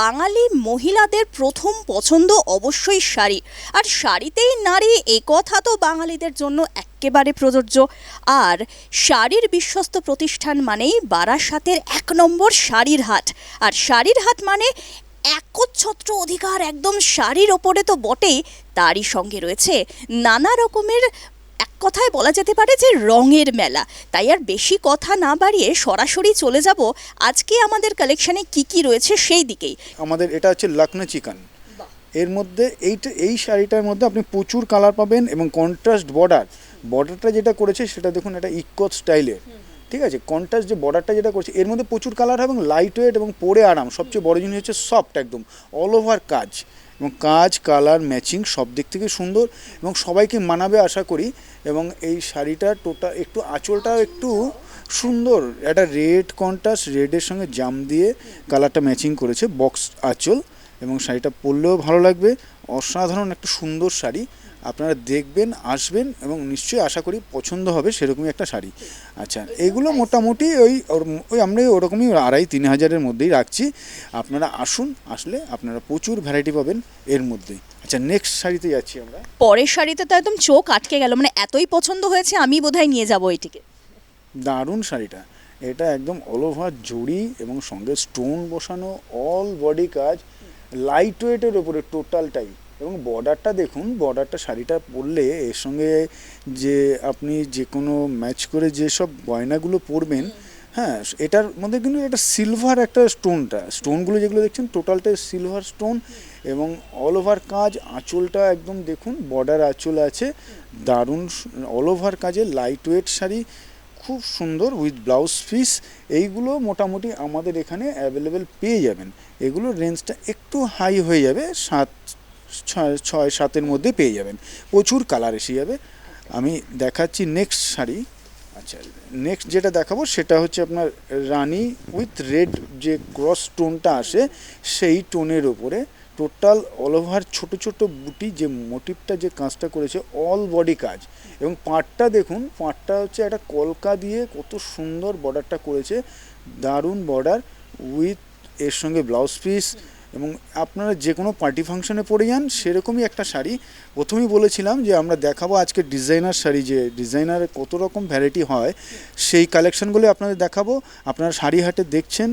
বাঙালি মহিলাদের প্রথম পছন্দ অবশ্যই শাড়ি। আর শাড়িতেই নারী এ কথা তো বাঙালিদের জন্য একেবারে প্রযোজ্য। আর শাড়ির বিশ্বস্ত প্রতিষ্ঠান মানেই বারাসাতের এক নম্বর শাড়ির হাট। আর শাড়ির হাট মানে একচ্ছত্র অধিকার একদম শাড়ির ওপরে তো বটেই, তারই সঙ্গে রয়েছে নানা রকমের এক কথায় বলা যেতে পারে যে রঙের মেলা। তাই আর বেশি কথা না বাড়িয়ে সরাসরি চলে যাব। আজকে আমাদের কালেকশনে কি কি রয়েছে সেই দিকেই। আমাদের এটা হচ্ছে লখনৌ চিকেন। এর মধ্যে এইটা এই শাড়িটার মধ্যে আপনি প্রচুর কালার পাবেন এবং কন্ট্রাস্ট বর্ডার বর্ডারটা যেটা করেছে সেটা দেখুন এটা ইকোত স্টাইলের ঠিক আছে? কন্ট্রাস্ট যে বর্ডারটা যেটা করেছে এর মধ্যে প্রচুর কালার হবে এবং লাইট ওয়েট এবং পরে আরাম। সবচেয়ে বড় জিনিস হচ্ছে সফট একদম অল ওভার কাজ। এবং কাজ, কালার, ম্যাচিং সব দিক থেকে সুন্দর এবং সবাইকে মানাবে আশা করি এবং এই শাড়িটা টোটাল একটু আঁচলটাও একটু সুন্দর। একটা রেড কন্ট্রাস্ট, রেডের সঙ্গে জাম দিয়ে কালারটা ম্যাচিং করেছে, বক্স আঁচল এবং শাড়িটা পরলেও ভালো লাগবে। অসাধারণ একটা সুন্দর শাড়ি। আপনারা দেখবেন আসবেন এবং নিশ্চয়ই আশা করি পছন্দ হবে সেরকমই একটা শাড়ি। আচ্ছা এগুলো মোটামুটি ওই ওই আমরা ওরকমই আড়াই তিন হাজারের মধ্যেই রাখছি। আপনারা আসুন আসলে আপনারা প্রচুর ভ্যারাইটি পাবেন এর মধ্যেই আচ্ছা নেক্সট শাড়িতে যাচ্ছি আমরা। পরের শাড়িতে তো একদম চোখ আটকে গেল মানে এতই পছন্দ হয়েছে আমি বোধহয় নিয়ে যাব এটিকে। দারুণ শাড়িটা। এটা একদম অল ওভার জড়ি এবং সঙ্গে স্টোন বসানো অল বডি কাজ লাইট ওয়েটের ওপরে টোটালটাই এবং বর্ডারটা দেখুন বর্ডারটা শাড়িটা পরলে এর সঙ্গে যে আপনি যে কোনো ম্যাচ করে যেসব গয়নাগুলো পরবেন হ্যাঁ এটার মধ্যে কিন্তু একটা সিলভার একটা স্টোনটা স্টোনগুলো যেগুলো দেখছেন টোটালটা সিলভার স্টোন এবং অল ওভার কাজ, আঁচলটা একদম দেখুন বর্ডার আঁচল আছে, দারুণ অল ওভার কাজে লাইট ওয়েট শাড়ি, খুব সুন্দর উইথ ব্লাউজ পিস এইগুলো মোটামুটি আমাদের এখানে অ্যাভেলেবেল পেয়ে যাবেন। এগুলোর রেঞ্জটা একটু হাই হয়ে যাবে, সাত ছয় সাতের মধ্যে পেয়ে যাবেন। প্রচুর কালার এসে যাবে। আমি দেখাচ্ছি নেক্সট শাড়ি। আচ্ছা নেক্সট যেটা দেখাবো সেটা হচ্ছে আপনার রানী উইথ রেড যে ক্রস টোনটা আসে, সেই টোনের ওপরে টোটাল অল ওভার ছোট ছোট বুটি যে মোটিভটা যে কাজটা করেছে অল বডি কাজ। এবং পাটটা দেখুন, পাটটা হচ্ছে একটা কলকা দিয়ে কত সুন্দর বর্ডারটা করেছে। দারুণ বর্ডার উইথ এর সঙ্গে ব্লাউজ পিস এবং আপনারা যে কোনো পার্টি ফাংশনে পরে যান, সেরকমই একটা শাড়ি। প্রথমেই বলেছিলাম যে, আমরা দেখাবো আজকে ডিজাইনার শাড়ি যে ডিজাইনারের কত রকম ভ্যারাইটি হয়, সেই কালেকশনগুলো আপনাদের দেখাবো। আপনারা শাড়ি হাটে দেখছেন,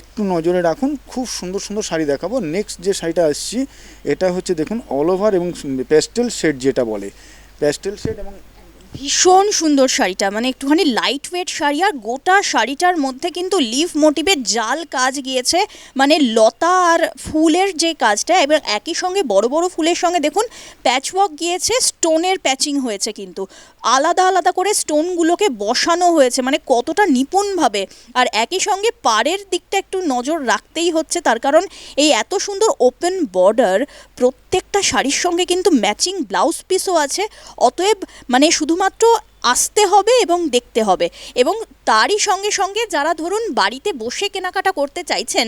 একটু নজরে রাখুন, খুব সুন্দর সুন্দর শাড়ি দেখাবো। নেক্সট যে শাড়িটা আসছি, এটা হচ্ছে দেখুন অল ওভার এবং প্যাস্টেল শেড যেটা বলে। প্যাস্টেল শেড এবং ভীষণ সুন্দর শাড়িটা মানে একটুখানি লাইট ওয়েট শাড়ি আর গোটা শাড়িটার মধ্যে কিন্তু লিফ মোটিভের জাল কাজ গিয়েছে মানে লতা আর ফুলের যে কাজটা এবং একই সঙ্গে বড় বড় ফুলের সঙ্গে দেখুন প্যাচওয়ার্ক গিয়েছে স্টোনের প্যাচিং হয়েছে কিন্তু। আলাদা আলাদা করে স্টোনগুলোকে বসানো হয়েছে মানে কতটা নিপুণভাবে। আর একই সঙ্গে পাড়ের দিকটা একটু নজর রাখতেই হচ্ছে, তার কারণ এই এত সুন্দর ওপেন বর্ডার প্রত্যেকটা শাড়ির সঙ্গে কিন্তু ম্যাচিং ব্লাউজ পিসও আছে, অতএব মানে শুধুমাত্র আসতে হবে এবং দেখতে হবে। এবং তারই সঙ্গে সঙ্গে যারা ধরুন বাড়িতে বসে কেনাকাটা করতে চাইছেন,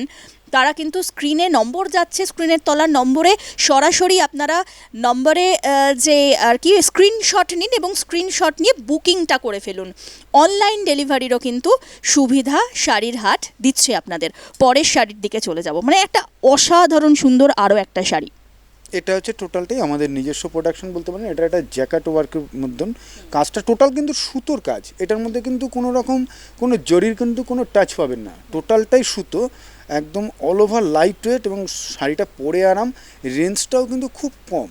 তারা কিন্তু স্ক্রিনে নম্বর যাচ্ছে, স্ক্রিনের তলার নম্বরে সরাসরি আপনারা নম্বরে যে আর কি, স্ক্রিনশট নিন এবং স্ক্রিনশট নিয়ে বুকিংটা করে ফেলুন। অনলাইন ডেলিভারিরও কিন্তু সুবিধা শাড়ির হাট দিচ্ছে আপনাদের। পরের শাড়ির দিকে চলে যাব। মানে একটা অসাধারণ সুন্দর আরও একটা শাড়ি। এটা হচ্ছে টোটালটাই আমাদের নিজস্ব প্রোডাকশন বলতে পারেন, এটা একটা জ্যাকেট ওয়ার্কের মধ্যে। কাজটা টোটাল কিন্তু সুতোর কাজ, এটার মধ্যে কিন্তু কোনো রকম কোনো জরির কিন্তু কোনো টাচ পাবেন না। টোটালটাই সুতো, একদম অল ওভার লাইট ওয়েট এবং শাড়িটা পরে আরাম রেঞ্জটাও কিন্তু খুব কম।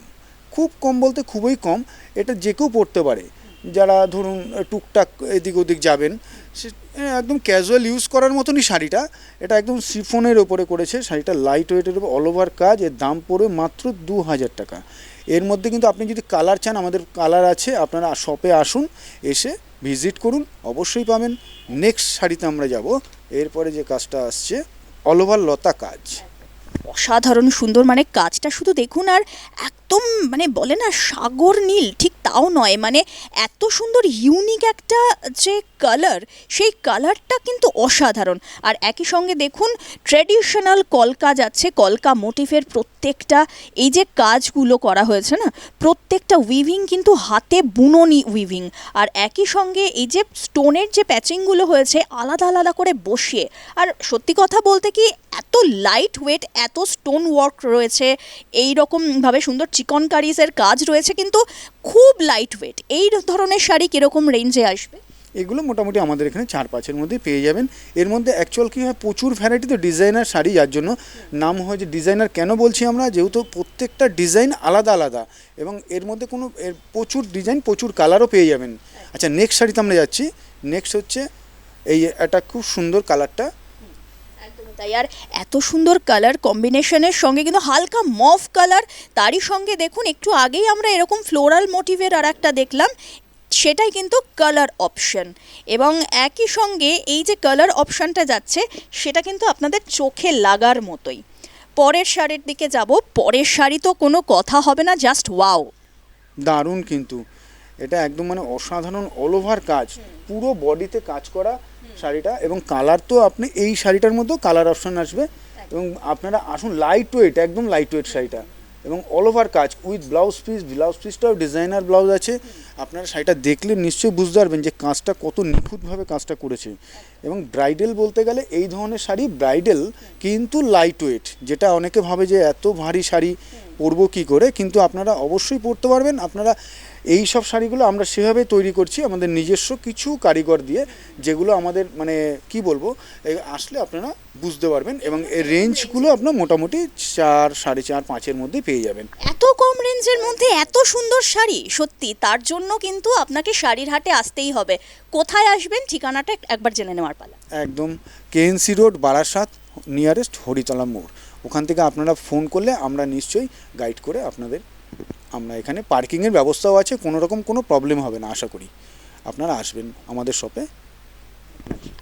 খুব কম বলতে খুবই কম, এটা যে কেউ পরতে পারে। যারা ধরুন টুকটাক এদিক ওদিক যাবেন একদম ক্যাজুয়াল ইউজ করার মতনই শাড়িটা। এটা একদম সিফনের ওপরে করেছে, শাড়িটা লাইট ওয়েটের উপর অল ওভার কাজ, এর দাম পড়বে মাত্র দু হাজার টাকা। এর মধ্যে কিন্তু আপনি যদি কালার চান, আমাদের কালার আছে, আপনারা শপে আসুন, এসে ভিজিট করুন, অবশ্যই পাবেন। নেক্সট শাড়িতে আমরা যাব, এরপরে যে কাজটা আসছে অল ওভার লতা কাজ। অসাধারণ সুন্দর মানে কাজটা শুধু দেখুন আর এত একদম মানে বলে না সাগর নীল, ঠিক তাও নয়। মানে এত সুন্দর ইউনিক একটা যে কালার সেই কালারটা কিন্তু অসাধারণ। আর একই সঙ্গে দেখুন ট্র্যাডিশনাল কলকা যাচ্ছে, কলকা মোটিভের প্রত্যেকটা, এই যে কাজগুলো করা হয়েছে না, প্রত্যেকটা উইভিং কিন্তু হাতে বুননি উইভিং আর একই সঙ্গে এই যে স্টোনের যে প্যাচিংগুলো হয়েছে, আলাদা আলাদা করে বসিয়ে। আর সত্যি কথা বলতে কি, এত লাইট ওয়েট এত স্টোন ওয়ার্ক রয়েছে এই রকমভাবে সুন্দর চিকন কারিজের কাজ রয়েছে, কিন্তু খুব লাইট ওয়েট এই ধরনের শাড়ি কীরকম রেঞ্জে আসবে? এগুলো মোটামুটি আমাদের এখানে চার পাঁচের মধ্যে পেয়ে যাবেন। এর মধ্যে অ্যাকচুয়াল কী হয়, প্রচুর ভ্যারাইটি তো ডিজাইনার শাড়ি, যার জন্য নাম হয় যে ডিজাইনার কেন বলছি আমরা? যেহেতু প্রত্যেকটা ডিজাইন আলাদা আলাদা, এবং এর মধ্যে কোনো, এর প্রচুর ডিজাইন প্রচুর কালারও পেয়ে যাবেন। আচ্ছা নেক্সট শাড়িতে আমরা যাচ্ছি। নেক্সট হচ্ছে এই একটা খুব সুন্দর কালারটা তাই আর এত সুন্দর কালার কম্বিনেশনের সঙ্গে কিন্তু হালকা মফ কালার তারই সঙ্গে দেখুন একটু আগেই আমরা এরকম ফ্লোরাল মোটিভের আর একটা দেখলাম, সেটাই কিন্তু কালার অপশন এবং একই সঙ্গে এই যে কালার অপশনটা যাচ্ছে, সেটা কিন্তু আপনাদের চোখে লাগার মতোই। পরের শাড়ির দিকে যাব, পরের শাড়ি তো কোনো কথা হবে না জাস্ট ওয়াও দারুণ কিন্তু। এটা একদম মানে অসাধারণ অল ওভার কাজ। পুরো বডিতে কাজ করা শাড়িটা এবং কালার তো আপনি এই শাড়িটার মধ্যেও কালার অপশন আসবে। এবং আপনারা আসুন লাইট ওয়েট একদম লাইট ওয়েট শাড়িটা। এবং অল ওভার কাজ উইথ ব্লাউজ পিস ব্লাউজ পিসটাও ডিজাইনার ব্লাউজ আছে। আপনারা শাড়িটা দেখলে নিশ্চয়ই বুঝতে পারবেন যে কাজটা কত নিখুঁতভাবে কাজটা করেছে। এবং ব্রাইডাল বলতে গেলে এই ধরনের শাড়ি ব্রাইডাল কিন্তু লাইট ওয়েট যেটা অনেকে ভাবে যে এত ভারী শাড়ি পরবো কী করে? কিন্তু আপনারা অবশ্যই পরতে পারবেন। আপনারা এই সব শাড়িগুলো আমরা সেভাবে তৈরি করছি আমাদের নিজস্ব কিছু কারিগর দিয়ে যেগুলো আমাদের মানে কি বলব আসলে আপনারা বুঝতে পারবেন এবং এর রেঞ্জগুলো আপনার মোটামুটি চার সাড়ে চার পাঁচের মধ্যে পেয়ে যাবেন। এত কম রেঞ্জের মধ্যে এত সুন্দর শাড়ি? সত্যি তার জন্য কিন্তু আপনাকে শাড়ির হাটে আসতেই হবে। কোথায় আসবেন? ঠিকানাটা একবার জেনে নেওয়ার পালা। একদম KNC road Barasat nearest Haritala মোড়। ওখান থেকে আপনারা ফোন করলে আমরা নিশ্চয়ই গাইড করে আপনাদের আমরা এখানে পার্কিংয়ের ব্যবস্থাও আছে, কোনো রকম কোনো প্রবলেম হবে না, আশা করি। আপনারা আসবেন আমাদের শপে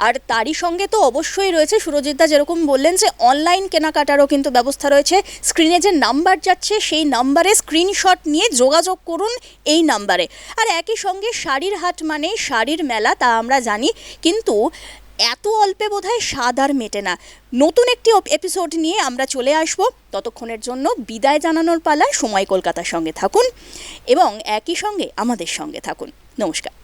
আর তারই সঙ্গে তো অবশ্যই রয়েছে সুরজিৎদা যেরকম বললেন যে অনলাইন কেনাকাটারও কিন্তু ব্যবস্থা রয়েছে। স্ক্রিনে যে নাম্বার যাচ্ছে, সেই নাম্বারে স্ক্রিনশট নিয়ে যোগাযোগ করুন এই নাম্বারে আর একই সঙ্গে শাড়ির হাট মানে শাড়ির মেলা, তা আমরা জানি। কিন্তু এত অল্পে বোধহয় স্বাদ আর মেটে না। নতুন একটি এপিসোড নিয়ে আমরা চলে আসব। ততক্ষণের জন্য বিদায় জানানোর পালা। সময় কলকাতার সঙ্গে থাকুন এবং একই সঙ্গে আমাদের সঙ্গে থাকুন। নমস্কার।